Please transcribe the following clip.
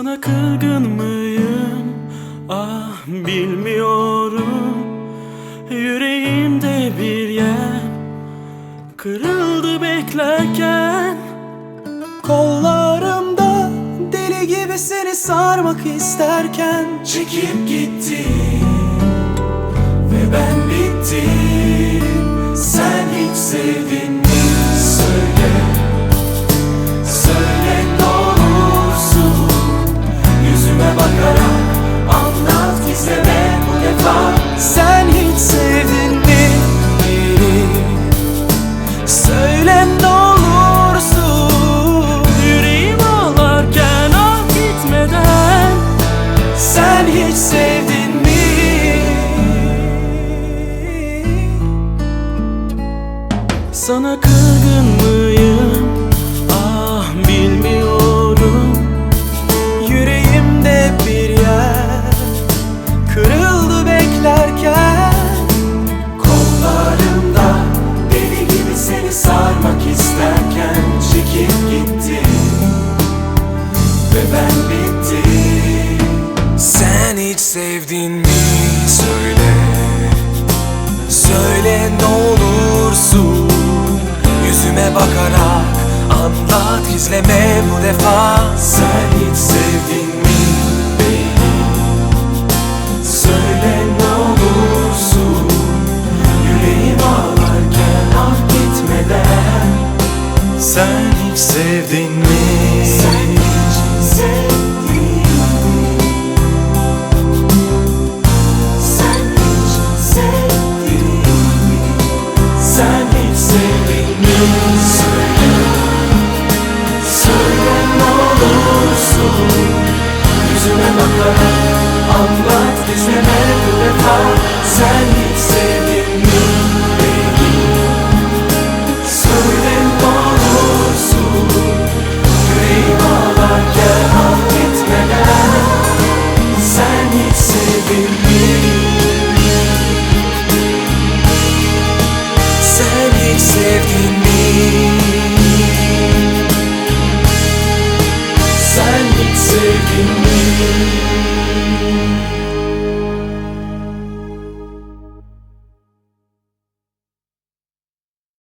Sana kırgın mıyım? Ah bilmiyorum. Yüreğimde bir yer Kırıldı beklerken. Kollarımda deli gibi seni sarmak isterken. Çekip gitti Sen hiç sevdin mi beni? Söyle ne olursun. Yüreğim ağlarken ah gitmeden. Sen hiç sevdin mi? Sana kırgın sevdin mi? Söyle. Söyle ne olursun. Yüzüme bakarak Anlat gizleme bu defa. Sen hiç sevdin mi beni? Söyle ne olursun. Yüreğim ağlarken ah gitmeden Sen hiç sevdin mi Yüzüme bakarak anlat gizleme bu defa Sen hiç sevdin mi beni? Söyle ne olursun Yüreğim ağlarken ah gitmeden Sen hiç sevdin mi? Sevdin